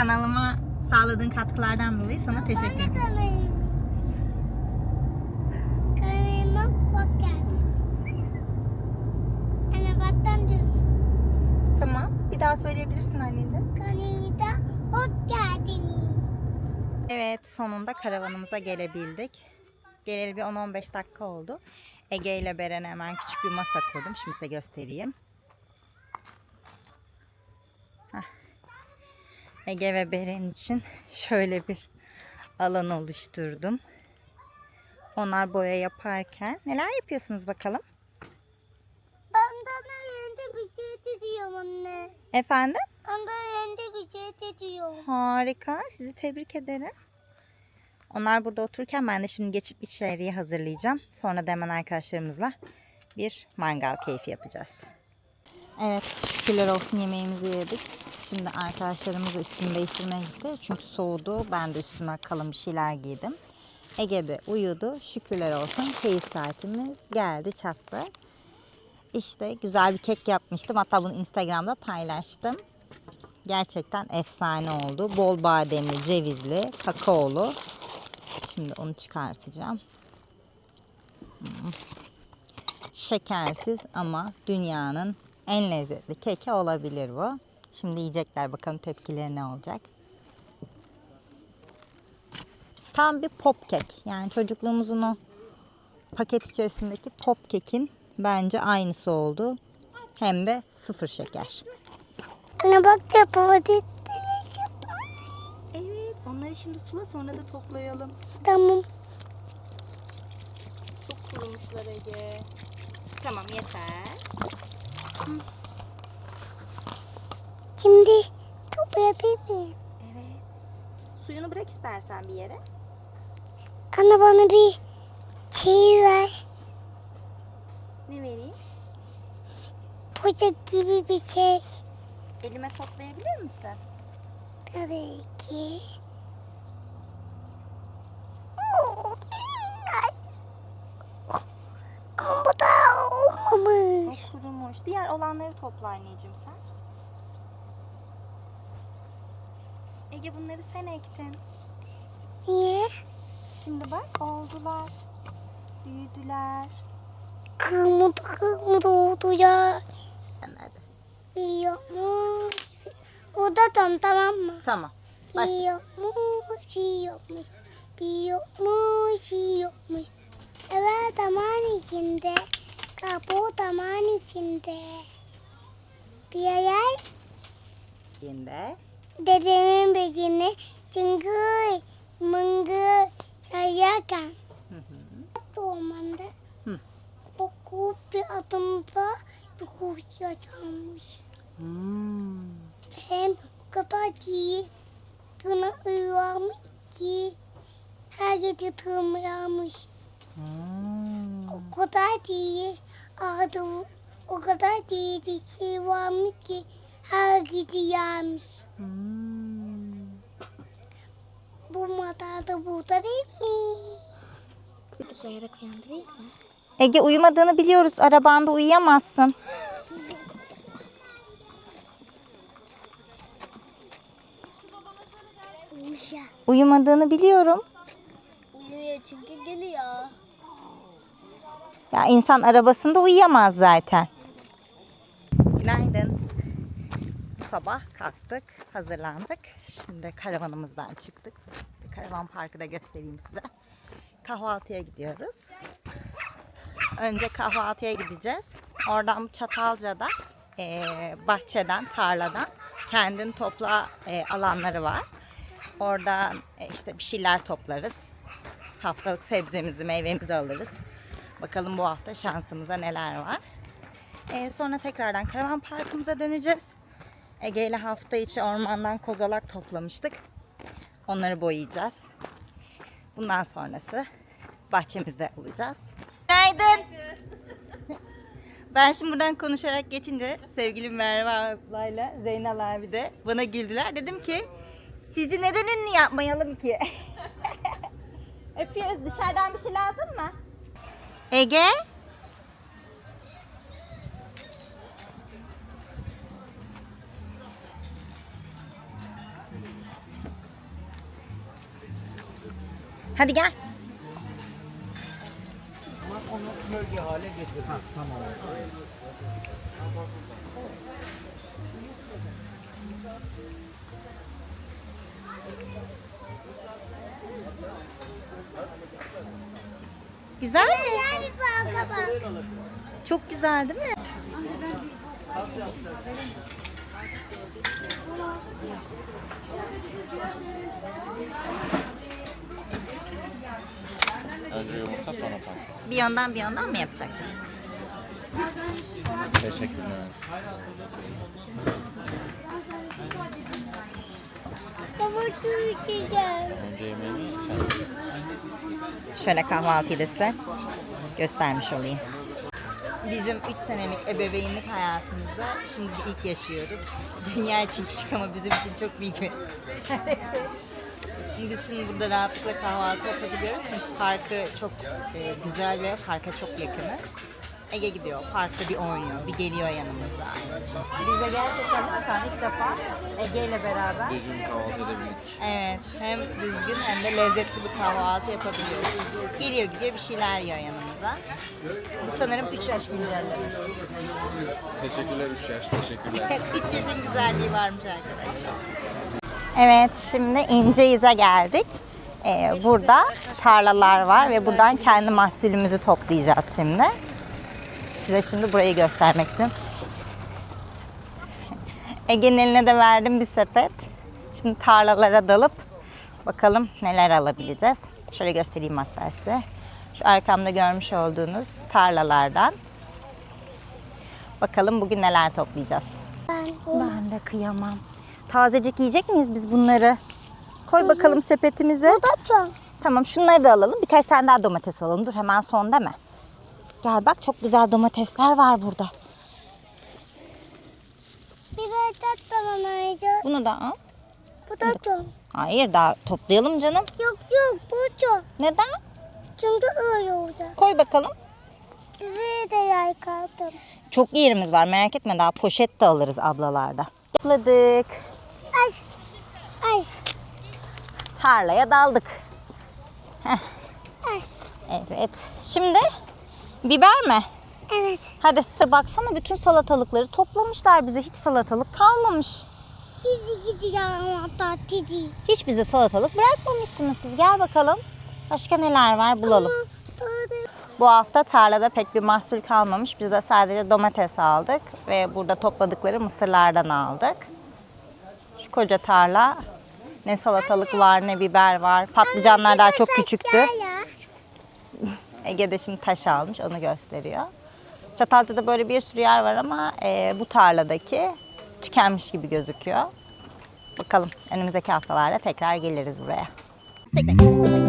Kanalıma sağladığın katkılardan dolayı sana teşekkür ederim. kanayım. Kanalıma hoş geldin. Anne baktan. Tamam. Bir daha söyleyebilirsin anneciğim. Kanalda hoş geldin. Evet sonunda karavanımıza gelebildik. Geleli bir 10-15 dakika oldu. Ege ile Beren'e hemen küçük bir masa kurdum. Şimdi size göstereyim. Ege ve Beren için şöyle bir alan oluşturdum. Onlar boya yaparken neler yapıyorsunuz bakalım? De yerinde bir şey tutuyorum anne. Efendim? De yerinde bir şey tutuyorum. Harika. Sizi tebrik ederim. Onlar burada otururken ben de şimdi geçip içeriği hazırlayacağım. Sonra da hemen arkadaşlarımızla bir mangal keyfi yapacağız. Evet şükürler olsun yemeğimizi yedik. Şimdi arkadaşlarımız da üstünü değiştirmeye gitti. Çünkü soğudu. Ben de üstüme kalın bir şeyler giydim. Ege de uyudu. Şükürler olsun keyif saatimiz geldi çattı. İşte güzel bir kek yapmıştım. Hatta bunu Instagram'da paylaştım. Gerçekten efsane oldu. Bol bademli, cevizli, kakaolu. Şimdi onu çıkartacağım. Hmm. Şekersiz ama dünyanın en lezzetli keki olabilir bu. Şimdi yiyecekler bakalım tepkileri ne olacak. Tam bir pop kek. Yani çocukluğumuzun o paket içerisindeki pop kekin bence aynısı oldu. Hem de sıfır şeker. Anne bak ya tuvalet. Evet, onları şimdi sula sonra da toplayalım. Tamam. Çok kurumuşlar Ege. Tamam yeter. Şimdi topu yapayım mı? Evet. Suyunu bırak istersen bir yere. Anne bana bir şey ver. Ne vereyim? Poşet gibi bir şey. Elime toplayabilir misin? Tabii ki. Ama bu da O olmamış. kurumuş. Diğer olanları topla anneciğim sen. Ege bunları sen ektin. Niye? Şimdi bak oldular. Büyüdüler. Kırmızı kırmızı oldu ya. Bir yapmış. O da tam tamam mı? Tamam. Başla. Bir yapmış, bir yapmış. Evet zaman içinde. Kapı zaman içinde. Bir yer Şimdi. Dedemin bezini çıngır mıngır hı. ormanda Hı. o kurt bir adımda bir kuş yaşanmış. Hmm. Hem o kadar iyi buna uyuyormuş ki her yeri tırmalamış. Hmm. O kadar iyi adı o kadar bir şey varmış ki her gidi yermiş. Hmm. Bu matada burada mi? Zıplayarak uyandırayım mı? Ege uyumadığını biliyoruz. Arabanda uyuyamazsın. Uyumuş ya. Uyumadığını biliyorum. Uyuyor çünkü geliyor. Ya insan arabasında uyuyamaz zaten. Günaydın. Bu sabah kalktık, hazırlandık. Şimdi karavanımızdan çıktık. Karavan parkı da göstereyim size. Kahvaltıya gidiyoruz. Önce kahvaltıya gideceğiz. Oradan Çatalca'da eee, bahçeden, tarladan kendin topla eee, alanları var. Oradan e, işte bir şeyler toplarız. Haftalık sebzemizi, meyvemizi alırız. Bakalım bu hafta şansımıza neler var. Ee, sonra tekrardan karavan parkımıza döneceğiz. Ege ile hafta içi ormandan kozalak toplamıştık. Onları boyayacağız. Bundan sonrası bahçemizde olacağız. Günaydın. Ben şimdi buradan konuşarak geçince sevgili Merve ablayla Zeynel abi de bana güldüler. Dedim ki sizi neden ünlü yapmayalım ki? Öpüyoruz. Dışarıdan bir şey lazım mı? Ege? Hadi gel. Onu gölge hale getir. Ha, tamam. Güzel mi? Gel bir banka bak. Çok güzel değil mi? Önce yumurta sonra pan. Bir yandan bir yandan mı yapacaksın? Teşekkürler. Önce yemeğini kendin. Şöyle kahvaltıyı da size göstermiş olayım. Bizim 3 senelik ebeveynlik hayatımızda şimdi ilk yaşıyoruz. Dünya için küçük ama bizim için çok büyük bir Şimdi biz şimdi burada rahatlıkla kahvaltı yapabiliyoruz. Çünkü parkı çok e, güzel ve parka çok yakınız. Ege gidiyor, parkta bir oynuyor, bir geliyor yanımıza. Biz de gerçekten zaten ilk defa Ege ile beraber Düzgün kahvaltı edebildik. Evet, hem düzgün hem de lezzetli bir kahvaltı yapabiliyoruz. Geliyor gidiyor bir şeyler yiyor yanımıza. Bu sanırım 3 yaş güncelleri. Teşekkürler 3 yaş. Teşekkürler. 3 yaşın güzelliği varmış arkadaşlar. Evet, şimdi İnceiz'e geldik. Ee, burada tarlalar var ve buradan kendi mahsulümüzü toplayacağız şimdi. Size şimdi burayı göstermek istiyorum. Ege'nin eline de verdim bir sepet. Şimdi tarlalara dalıp bakalım neler alabileceğiz. Şöyle göstereyim hatta size. Şu arkamda görmüş olduğunuz tarlalardan. Bakalım bugün neler toplayacağız. Ben de kıyamam. Tazecik yiyecek miyiz biz bunları? Koy bakalım sepetimize. Bu da çok. Tamam şunları da alalım. Birkaç tane daha domates alalım. Dur hemen son deme. Gel bak çok güzel domatesler var burada. Biber tatlı oynayacağız. Bunu da al. Bu da çok. Hayır daha toplayalım canım. Yok yok bu çok. Neden? Çünkü öyle olacak. Koy bakalım. Biberi de yay kaldım. Çok yerimiz var merak etme daha poşet de alırız ablalarda. Topladık. Tarlaya daldık. Ay. Evet. Şimdi biber mi? Evet. Hadi size baksana bütün salatalıkları toplamışlar bize. Hiç salatalık kalmamış. Sizi gidiyorum hatta sizi. Hiç bize salatalık bırakmamışsınız siz. Gel bakalım. Başka neler var bulalım. Bu hafta tarlada pek bir mahsul kalmamış. Biz de sadece domates aldık ve burada topladıkları mısırlardan aldık. Şu koca tarla ne salatalık var ne biber var. Patlıcanlar daha çok küçüktü. Ya. Ege de şimdi taş almış onu gösteriyor. Çatalca'da böyle bir sürü yer var ama e, bu tarladaki tükenmiş gibi gözüküyor. Bakalım önümüzdeki haftalarda tekrar geliriz buraya. Tekrar.